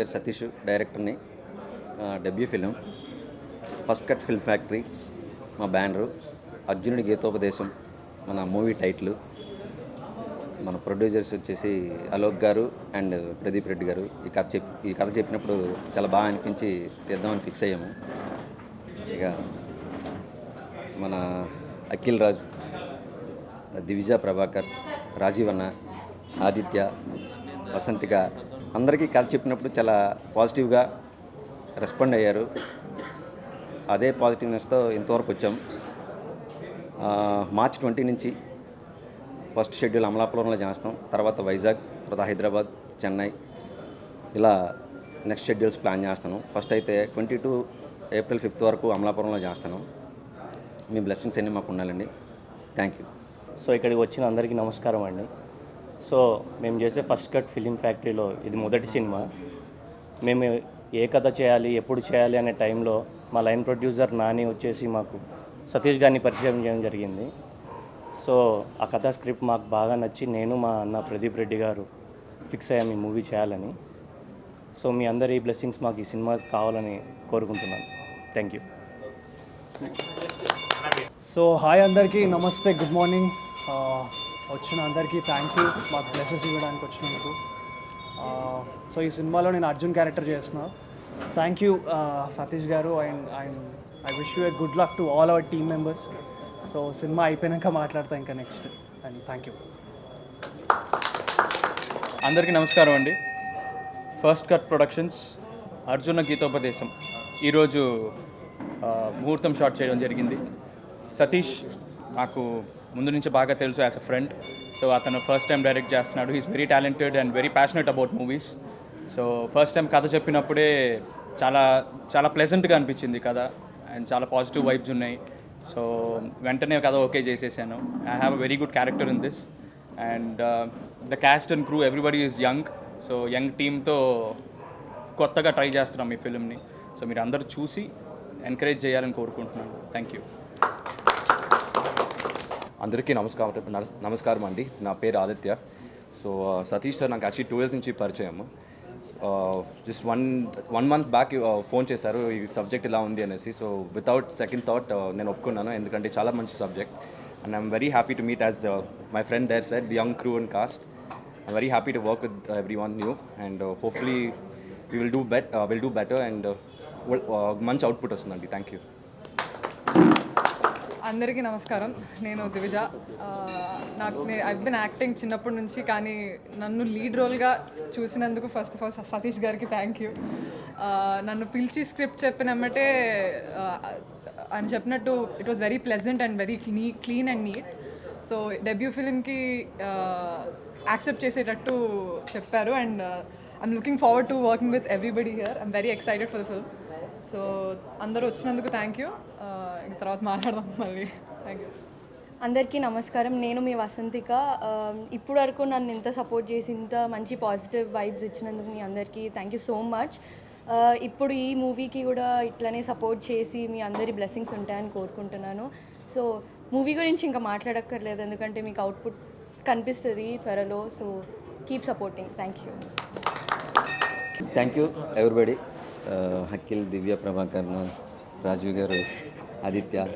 పేరు సతీష్ డైరెక్టర్ని debut film first cut film factory మా బ్యానరు. అర్జునుడి గీతోపదేశం మన మూవీ టైటిల్. మన ప్రొడ్యూసర్స్ వచ్చేసి అలోక్ గారు అండ్ ప్రదీప్ రెడ్డి గారు. ఈ కథ చెప్ ఈ కథ చెప్పినప్పుడు చాలా బాగా అనిపించి తీద్దామని ఫిక్స్ అయ్యాము. ఇక మన అఖిల్ రాజ్ దివిజా ప్రభాకర్ రాజీవ్ ఆదిత్య వసంతిక అందరికీ కథ చెప్పినప్పుడు చాలా పాజిటివ్గా రెస్పాండ్ అయ్యారు. అదే పాజిటివ్నెస్తో ఇంతవరకు వచ్చాం. మార్చ్ ట్వంటీ నుంచి ఫస్ట్ షెడ్యూల్ అమలాపురంలో చేస్తాం. తర్వాత వైజాగ్ తర్వాత హైదరాబాద్ చెన్నై ఇలా నెక్స్ట్ షెడ్యూల్స్ ప్లాన్ చేస్తాను. ఫస్ట్ అయితే ట్వంటీ టూ ఏప్రిల్ ఫిఫ్త్ వరకు అమలాపురంలో చేస్తాను. మీ బ్లెస్సింగ్స్ అన్నీ మాకు ఉండాలండి. Thank you. సో ఇక్కడికి వచ్చిన అందరికీ నమస్కారం అండి. సో మేము చేసే ఫస్ట్ కట్ ఫిలిం ఫ్యాక్టరీలో ఇది మొదటి సినిమా. మేము ఏ కథ చేయాలి ఎప్పుడు చేయాలి అనే టైంలో మా లైన్ ప్రొడ్యూసర్ నాని వచ్చేసి మాకు సతీష్ గారిని పరిచయం చేయడం జరిగింది. సో ఆ కథ స్క్రిప్ట్ మాకు బాగా నచ్చి నేను మా అన్న ప్రదీప్ రెడ్డి గారు ఫిక్స్ అయ్యాము ఈ మూవీ చేయాలని. సో మీ అందరి బ్లెస్సింగ్స్ మాకు ఈ సినిమా కావాలని కోరుకుంటున్నాను. Thank you. సో హాయ్ అందరికీ నమస్తే గుడ్ మార్నింగ్. వచ్చిన అందరికీ థ్యాంక్ యూ మా బ్లెసెస్ ఇవ్వడానికి వచ్చినందుకు. సో ఈ సినిమాలో నేను అర్జున్ క్యారెక్టర్ చేస్తున్నా. Thank you Satish garu and and I wish you a good luck to all our team members so cinema అయిపోయాక మాట్లాడతా ఇంకా నెక్స్ట్ అండ్ థ్యాంక్ యూ అందరికీ నమస్కారం అండి. First cut productions Arjuna గీతోపదేశం. ఈరోజు ముహూర్తం షాట్ చేయడం జరిగింది. సతీష్ నాకు ముందు నుంచి బాగా తెలుసు యాజ్ అ ఫ్రెండ్ సో అతను ఫస్ట్ టైం డైరెక్ట్ చేస్తున్నాడు. He's very talented and very passionate about movies so first time కథ చెప్పినప్పుడే చాలా చాలా ప్లెజెంట్గా అనిపించింది కథ. అండ్ చాలా పాజిటివ్ వైబ్స్ ఉన్నాయి. సో వెంటనే కథ ఓకే చేసేసాను. I have a very good character in this and the cast and crew everybody is young so young టీమ్తో కొత్తగా ట్రై చేస్తున్నాం ఈ ఫిల్మ్ని సో మీరు అందరూ చూసి ఎంకరేజ్ చేయాలని కోరుకుంటున్నాను. థ్యాంక్ యూ అందరికీ నమస్కారం నమస్కారం అండి. నా పేరు ఆదిత్య. సో సతీష్ సార్ నాకు యాక్చువల్లీ టూ ఇయర్స్ నుంచి పరిచయం. Just one one month back phone చేశారు. ఈ సబ్జెక్ట్ ఇలా ఉంది అనేసి. సో వితౌట్ సెకండ్ థాట్ నేను ఒప్పుకున్నాను. ఎందుకంటే చాలా మంచి subject and I'm very happy to meet as my friend there said young crew and cast I'm very happy to work with every one new and hopefully you will do bet will do better and మంచి output వస్తుందండి. Thank you అందరికీ నమస్కారం. నేను దివిజ. నాకు I been acting చిన్నప్పటి నుంచి కానీ నన్ను లీడ్ రోల్గా చూసినందుకు ఫస్ట్ ఆఫ్ ఆల్ సతీష్ గారికి థ్యాంక్ యూ నన్ను పిలిచి స్క్రిప్ట్ చెప్పినమ్మటే అని ఆయన చెప్పినట్టు it was very pleasant and very clean clean and neat so debut ఫిలింకి accept చేసేటట్టు చెప్పారు. And I'm looking forward to working with everybody here I'm very excited for the film so అందరూ వచ్చినందుకు thank you ఇంక తర్వాత మాట్లాడదాం మళ్ళీ. Thank you అందరికీ నమస్కారం. నేను మీ వసంతిక. ఇప్పుడు వరకు నన్ను ఇంత సపోర్ట్ చేసి ఇంత మంచి పాజిటివ్ వైబ్స్ ఇచ్చినందుకు మీ అందరికీ థ్యాంక్ యూ సో మచ్ ఇప్పుడు ఈ మూవీకి కూడా ఇట్లనే సపోర్ట్ చేసి మీ అందరి బ్లెస్సింగ్స్ ఉంటాయని కోరుకుంటున్నాను. సో మూవీ గురించి ఇంకా మాట్లాడక్కర్లేదు. ఎందుకంటే మీకు అవుట్పుట్ కనిపిస్తుంది త్వరలో. So keep supporting thank you thank you everybody హక్కిల్ Divya Prabhakar Rajeev garu Aditya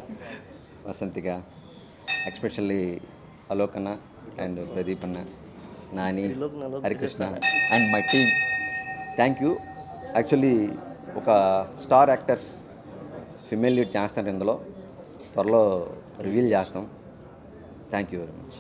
Vasanthika especially Alok అన్న అండ్ ప్రదీప్ అన్న Nani Harikrishna and my team. Thank you actually ఒక స్టార్ యాక్టర్స్ ఫిమేల్ లీడ్ చేస్తారు ఇందులో. త్వరలో రివీల్ చేస్తాం. Thank you very much